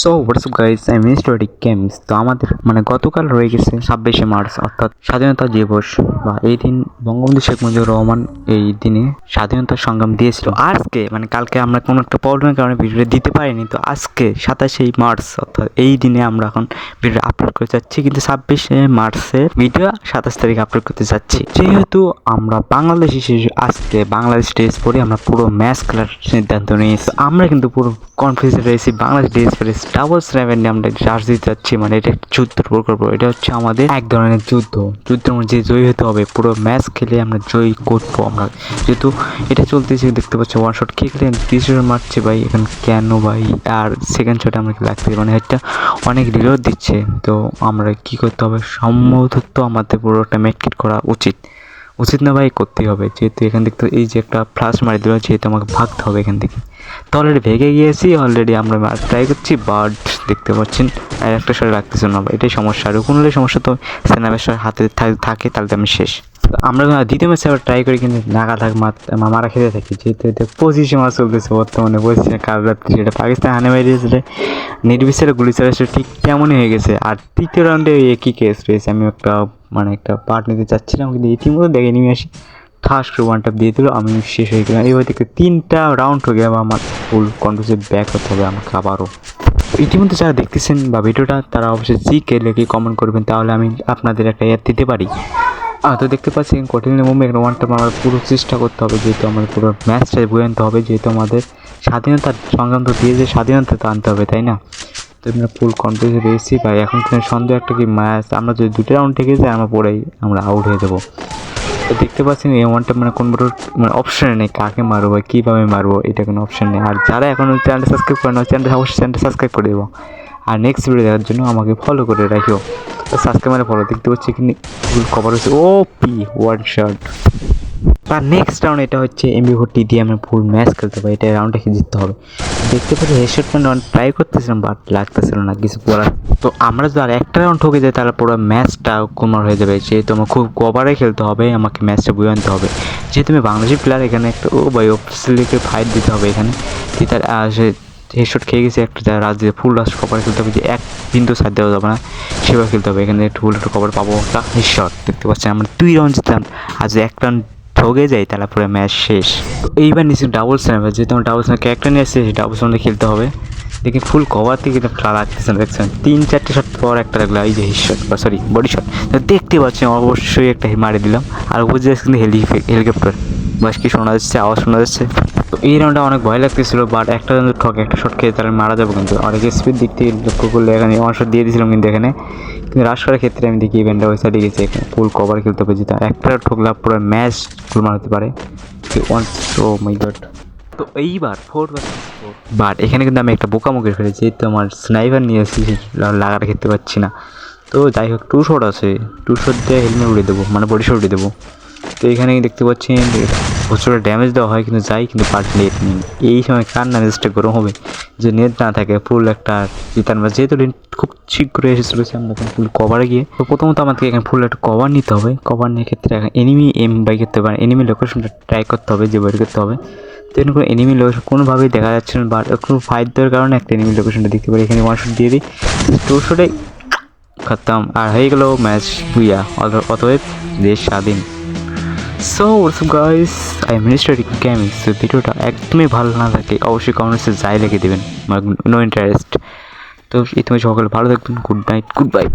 So WhatsApp guys I miss story games তো আমাদের মানে গতকাল রয়ে গেছে ছাব্বিশে মার্চ, অর্থাৎ স্বাধীনতা দিবস বা এই দিন বঙ্গবন্ধু শেখ মুজিবুর রহমান এই দিনে স্বাধীনতা সংগ্রাম দিয়েছিল। আজকে মানে কালকে আমরা কোনো একটা প্রবলেমের কারণে ভিডিওটা দিতে পারিনি, তো আজকে সাতাশে মার্চ, অর্থাৎ এই দিনে আমরা এখন ভিডিও আপলোড করতে যাচ্ছি। কিন্তু ছাব্বিশে মার্চের ভিডিও সাতাশ তারিখে আপলোড করতে যাচ্ছি। যেহেতু আমরা বাংলাদেশ হিসেবে আজকে বাংলাদেশ ড্রেস পরে আমরা পুরো ম্যাচ খেলার সিদ্ধান্ত নিয়েছি। আমরা কিন্তু পুরো কনফিউজে রয়েছি, বাংলাদেশ ড্রেস পরে ডাবল সেভেন আমরা চার্জ দিতে যাচ্ছি মানে এটা একটা যুদ্ধ প্রকল্প। এটা হচ্ছে আমাদের এক ধরনের যুদ্ধ। যুদ্ধের মধ্যে জয়ী হতে হবে, পুরো ম্যাচ খেলে আমরা জয়ী করব আমরা। যেহেতু এটা চলতেছে, দেখতে পাচ্ছি ওয়ান শট কে খেলে তিরিশ মারছে ভাই, এখানে কেন ভাই? আর সেকেন্ড শটে আমরা কি লাগতে মানে এটা অনেক রিলোড দিচ্ছে। তো আমরা কি করতে হবে? সম্ভবত আমাদের পুরোটা মেটকিট করা উচিত। উচিত না ভাই করতেই হবে। যেহেতু এখান থেকে এই যে একটা ফ্লাশ মারি দিল, যেহেতু আমাকে ভাগতে হবে এখান থেকে। তো অলরেডি ভেগে গিয়েছি অলরেডি আমরা ট্রাই করছি বাট দেখতে পাচ্ছেন, আর একটা শট রাখতেছে না। এটাই সমস্যা, আর কোনো সমস্যা তো সেনাবেশার হাতে থাকে তাহলে তো আমি শেষ। আমরা দ্বিতীয় ম্যাচে আবার ট্রাই করি কিন্তু নাগা থাক মারা খেতে থাকি। যেহেতু এটা পঁচিশে মাস চলতেছে বর্তমানে পঁচিশে কাল রাত্রি সেটা পাকিস্তান হানে বেরিয়েছে নির্বিচারে গুলি চালাচ্ছে, ঠিক তেমনই হয়ে গেছে। আর তৃতীয় রাউন্ডে একই কেস রয়েছে, আমি একটা মানে একটা পার্ট নিতে চাচ্ছিলাম, কিন্তু ইতিমধ্যে দেখে নিয়ে আসি। ঠাস করে দিয়ে দিল, আমি শেষ হয়ে গেলাম। এবার থেকে তিনটা রাউন্ড হয়ে গেলে আমার ফুল কন্ট্রোসে ব্যাক হতে হবে আমাকে আবারও। ইতিমধ্যে যারা দেখতেছেন বা ভিডিওটা, তারা অবশ্যই জি কে লেগে কমেন্ট করবেন, তাহলে আমি আপনাদের একটা অ্যাড দিতে পারি। তো দেখতে পাচ্ছেন, কঠিন মুভমেন্ট ওয়ান টাইম আমার পুরো চেষ্টা করতে হবে, যেহেতু আমাদের পুরো ম্যাচটা বয়ে আনতে হবে, যেহেতু আমাদের স্বাধীনতার সংগ্রাম তো দিয়ে যে স্বাধীনতা তো আনতে হবে, তাই না? আমরা ফুল কনফিউজে রয়েছি বা এখন সন্দেহ একটা কি ম্যাচ আমরা যদি দুটো রাউন্ড থেকে যাই, আমরা পরেই আমরা আউট হয়ে যাব। তো দেখতে পাচ্ছেন এই ওয়ানটা মানে কোন মানে অপশন নেই, কাকে মারবো বা কীভাবে মারবো, এটা কোনো অপশন নেই। আর যারা এখনও চ্যানেলটা সাবস্ক্রাইব করে না চ্যানেলটা অবশ্যই চ্যানেলটা সাবস্ক্রাইব করে দেবো। আর নেক্সট ভিডিও দেখার জন্য আমাকে ফলো করে রাখিও। সাবস্ক্রাইব মানে ফলো দেখতে পাচ্ছি এখানে কভার হচ্ছে ও পি ওয়ান শট তার নেক্সট রাউন্ড এটা হচ্ছে এমবি ভর্তি দিয়ে আমরা ফুল ম্যাচ খেলতে পারি এটা রাউন্ডটা কি জিততে হবে। দেখতে পাচ্ছি হেডশট রাউন্ড ট্রাই করতেছিলাম বাট লাগতেছিল না, কিছু বলার তো আমরা যদি আর একটা রাউন্ড ঠকে যাই, তাহলে পুরো ম্যাচটা কুমার হয়ে যাবে। যেহেতু আমার খুব কভারে খেলতে হবে, আমাকে ম্যাচটা বুঝে আনতে হবে। যেহেতু আমি বাংলাদেশি প্লেয়ার এখানে একটা, ও ভাই অফিসিয়ালিকে ফাইট দিতে হবে এখানে। তার সে হেডশট খেয়ে গেছে, একটা রাজ দিয়ে ফুল রাশ কভার খেলতে হবে, যে এক বিন্দু সাইড দেওয়া যাবে না, সেভাবে খেলতে হবে। এখানে একটু ফুল একটু কভার পাবো, তা হেডশট দেখতে পাচ্ছেন, আমরা দুই রাউন্ড জিতলাম। আর এক রাউন্ড ঠকে যাই তাহলে পুরো ম্যাচ শেষ। তো এইবার নিশ্চয়ই ডাবল স্ন্যাপ যেহেতু আমার ডাবল স্ন্যাপ ক্যারেক্টার নিয়ে আসছে ডাবল স্ন্যাপে খেলতে হবে। দেখি ফুল কভার থেকে কিন্তু লাগতেছে না, দেখছেন? তিন, চারটে শট পর একটা লাগল এই যে শট বা সরি বডি শট তো দেখতে পাচ্ছেন অবশ্যই একটা মারি দিলাম। আর বুঝে যাচ্ছে কিন্তু হেলি হেলিকপ্টার বাস কি শোনা যাচ্ছে, আওয়াজ শোনা যাচ্ছে? তো এই রাউন্ডটা অনেক ভয় লাগতেছিল বাট একটা রাউন্ড ঠকে একটা শট খেয়ে তাহলে মারা যাব কিন্তু। অনেক স্পিড দিক থেকে লক্ষ্য করলে এখানে ওয়ান শট দিয়ে দিয়েছিলাম কিন্তু এখানে। কিন্তু রাশ করার ক্ষেত্রে আমি দেখি ইভেন্টটা ওই সাইডে গেছে ফুল কভার খেলতে হবে যেটা। একটা ঠকলে পুরো ম্যাচ ফুল মারতে পারে। ও মাই গড তো এইবার ফোর বাট এখানে কিন্তু আমি একটা বোকা মুখে ফেলেছি, যেহেতু আমার স্নাইপার নিয়ে এসেছি লাগাটা খেতে পাচ্ছি না। তো যাই হোক টু শট আছে। টু শট দিয়ে হেলমেট উড়িয়ে দেবো মানে বডি শট উড়িয়ে দেবো। তো এখানে দেখতে পাচ্ছেন প্রচুর ড্যামেজ দেওয়া হয়, কিন্তু যাই, কিন্তু পার্ট নেট নেই। এই সময় কার না গরম হবে, যে নেট না থাকে ফুল একটা চিতার ম্যাচ যেহেতু খুব শীঘ্রই এসে চলেছে আমরা এখন ফুল কভারে গিয়ে, তো প্রথমত আমাদেরকে এখানে ফুল একটা কভার নিতে হবে। কভার নেওয়ার ক্ষেত্রে এনিমি এম বাই করতে পারে এনিমি লোকেশনটা ট্রাই করতে হবে, যে বের করতে হবে। তো এখানে কোনো এনিমি লোকেশন কোনোভাবেই দেখা যাচ্ছে না বাট একটু ফাইট দেওয়ার কারণে একটা এনিমি লোকেশনটা দেখতে পারি। এখানে ওয়ান শট দিয়ে দিই। টু শটে খতম। আর হয়ে গেল ম্যাচ বুইয়া অত- অতএব দেশ স্বাধীন। So WhatsApp guys I am minister gaming so ভিডিওটা একদমই ভালো না থাকে অবশ্যই কমেন্টসে যাই লিখে দেবেন। নো ইন্টারেস্ট তো তুমি সকলে ভালো থাকবেন। Good night good bye